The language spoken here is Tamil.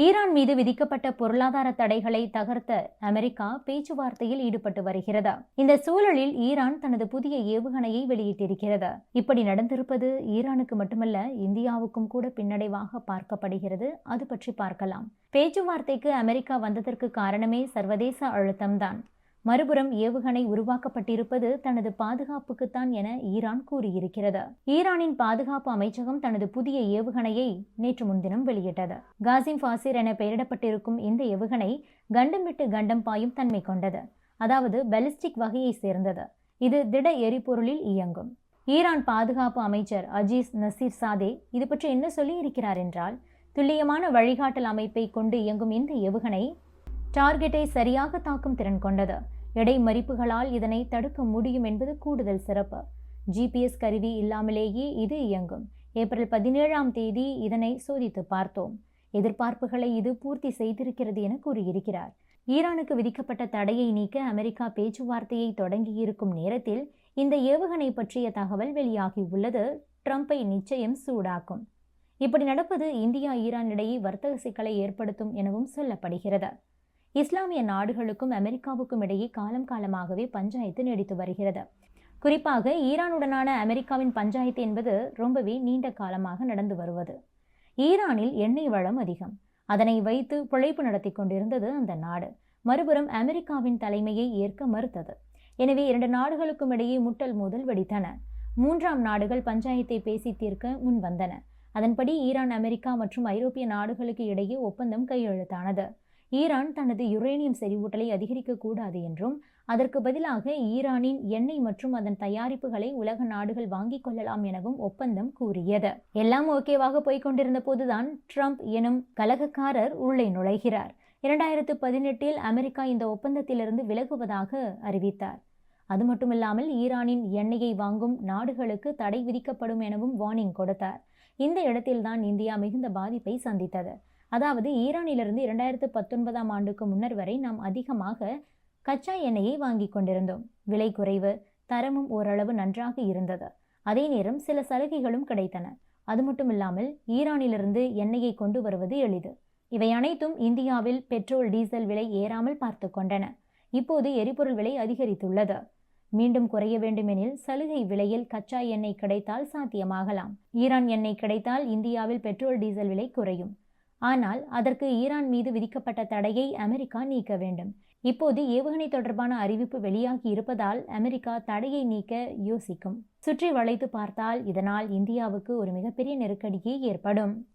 ஈரான் மீது விதிக்கப்பட்ட பொருளாதார தடைகளை தகர்த்த அமெரிக்கா பேச்சுவார்த்தையில் ஈடுபட்டு வருகிறது. இந்த சூழலில் ஈரான் தனது புதிய ஏவுகணையை வெளியிட்டிருக்கிறது. இப்படி நடந்திருப்பது ஈரானுக்கு மட்டுமல்ல இந்தியாவுக்கும் கூட பின்னடைவாக பார்க்கப்படுகிறது. அது பற்றி பார்க்கலாம். பேச்சுவார்த்தைக்கு அமெரிக்கா வந்ததற்கு காரணமே சர்வதேச அழுத்தம்தான். மறுபுறம் ஏவுகணை உருவாக்கப்பட்டிருப்பது தனது பாதுகாப்புக்குத்தான் என ஈரான் கூறியிருக்கிறது. ஈரானின் பாதுகாப்பு அமைச்சகம் தனது புதிய ஏவுகணையை நேற்று முன்தினம் வெளியிட்டது. காசிம் ஃபாசிர் என பெயரிடப்பட்டிருக்கும் இந்த ஏவுகணை கண்டம் விட்டு கண்டம் பாயும் தன்மை கொண்டது. அதாவது பெலிஸ்டிக் வகையை சேர்ந்தது. இது திட எரிபொருளில் இயங்கும். ஈரான் பாதுகாப்பு அமைச்சர் அஜீஸ் நசீர் சாதே இது பற்றி என்ன சொல்லி இருக்கிறார் என்றால் துல்லியமான வழிகாட்டல் அமைப்பை கொண்டு இயங்கும் இந்த ஏவுகணை டார்கெட்டை சரியாக தாக்கும் திறன் கொண்டது. எடை மறிப்புகளால் இதனை தடுக்க முடியும் என்பது கூடுதல் சிறப்பு. ஜிபிஎஸ் கருவி இல்லாமலேயே இது இயங்கும். ஏப்ரல் பதினேழாம் தேதி இதனை சோதித்து பார்த்தோம். எதிர்பார்ப்புகளை இது பூர்த்தி செய்திருக்கிறது என கூறியிருக்கிறார். ஈரானுக்கு விதிக்கப்பட்ட தடையை நீக்க அமெரிக்கா பேச்சுவார்த்தையை தொடங்கியிருக்கும் நேரத்தில் இந்த ஏவுகணை பற்றிய தகவல் வெளியாகி உள்ளது. ட்ரம்பை நிச்சயம் சூடாக்கும். இப்படி நடப்பது இந்தியா ஈரான் இடையே வர்த்தக சிக்கலை ஏற்படுத்தும் எனவும் சொல்லப்படுகிறது. இஸ்லாமிய நாடுகளுக்கும் அமெரிக்காவுக்கும் இடையே காலம் காலமாகவே பஞ்சாயத்து நீடித்து வருகிறது. குறிப்பாக ஈரானுடனான அமெரிக்காவின் பஞ்சாயத்து என்பது ரொம்பவே நீண்ட காலமாக நடந்து வருவது. ஈரானில் எண்ணெய் வளம் அதிகம். அதனை வைத்து பிழைப்பு நடத்தி கொண்டிருந்தது அந்த நாடு. மறுபுறம் அமெரிக்காவின் தலைமையை ஏற்க மறுத்தது. எனவே இரண்டு நாடுகளுக்கும் இடையே முட்டல் மோதல் வெடித்தன. மூன்றாம் நாடுகள் பஞ்சாயத்தை பேசி தீர்க்க முன் வந்தன அதன்படி ஈரான் அமெரிக்கா மற்றும் ஐரோப்பிய நாடுகளுக்கு இடையே ஒப்பந்தம் கையெழுத்தானது. ஈரான் தனது யுரேனியம் செறிவூட்டலை அதிகரிக்கக்கூடாது என்றும் அதற்கு பதிலாக ஈரானின் எண்ணெய் மற்றும் அதன் தயாரிப்புகளை உலக நாடுகள் வாங்கிக் கொள்ளலாம் எனவும் ஒப்பந்தம் கூறியது. எல்லாம் ஓகேவாக போய்கொண்டிருந்த போதுதான் ட்ரம்ப் எனும் கலகக்காரர் உள்ளே நுழைகிறார். இரண்டாயிரத்து பதினெட்டில் அமெரிக்கா இந்த ஒப்பந்தத்திலிருந்து விலகுவதாக அறிவித்தார். அது மட்டுமில்லாமல் ஈரானின் எண்ணெயை வாங்கும் நாடுகளுக்கு தடை விதிக்கப்படும் எனவும் வார்னிங் கொடுத்தார். இந்த இடத்தில்தான் இந்தியா மிகுந்த பாதிப்பை சந்தித்தது. அதாவது ஈரானிலிருந்து இரண்டாயிரத்து பத்தொன்பதாம் ஆண்டுக்கு முன்னர் வரை நாம் அதிகமாக கச்சா எண்ணெயை வாங்கி கொண்டிருந்தோம். விலை குறைவு தரமும் ஓரளவு நன்றாக இருந்தது. அதே நேரம் சில சலுகைகளும் கிடைத்தன. அது மட்டும் இல்லாமல் ஈரானிலிருந்து எண்ணெயை கொண்டு வருவது எளிது. இவை அனைத்தும் இந்தியாவில் பெட்ரோல் டீசல் விலை ஏறாமல் பார்த்து கொண்டன. இப்போது எரிபொருள் விலை அதிகரித்துள்ளது. மீண்டும் குறைய வேண்டுமெனில் சலுகை விலையில் கச்சா எண்ணெய் கிடைத்தால் சாத்தியமாகலாம். ஈரான் எண்ணெய் கிடைத்தால் இந்தியாவில் பெட்ரோல் டீசல் விலை குறையும். ஆனால் அதற்கு ஈரான் மீது விதிக்கப்பட்ட தடையை அமெரிக்கா நீக்க வேண்டும். இப்போது ஏவுகணை தொடர்பான அறிவிப்பு வெளியாகி இருப்பதால் அமெரிக்கா தடையை நீக்க யோசிக்கும். சுற்றி வளைத்து பார்த்தால் இதனால் இந்தியாவுக்கு ஒரு மிகப்பெரிய நெருக்கடியே ஏற்படும்.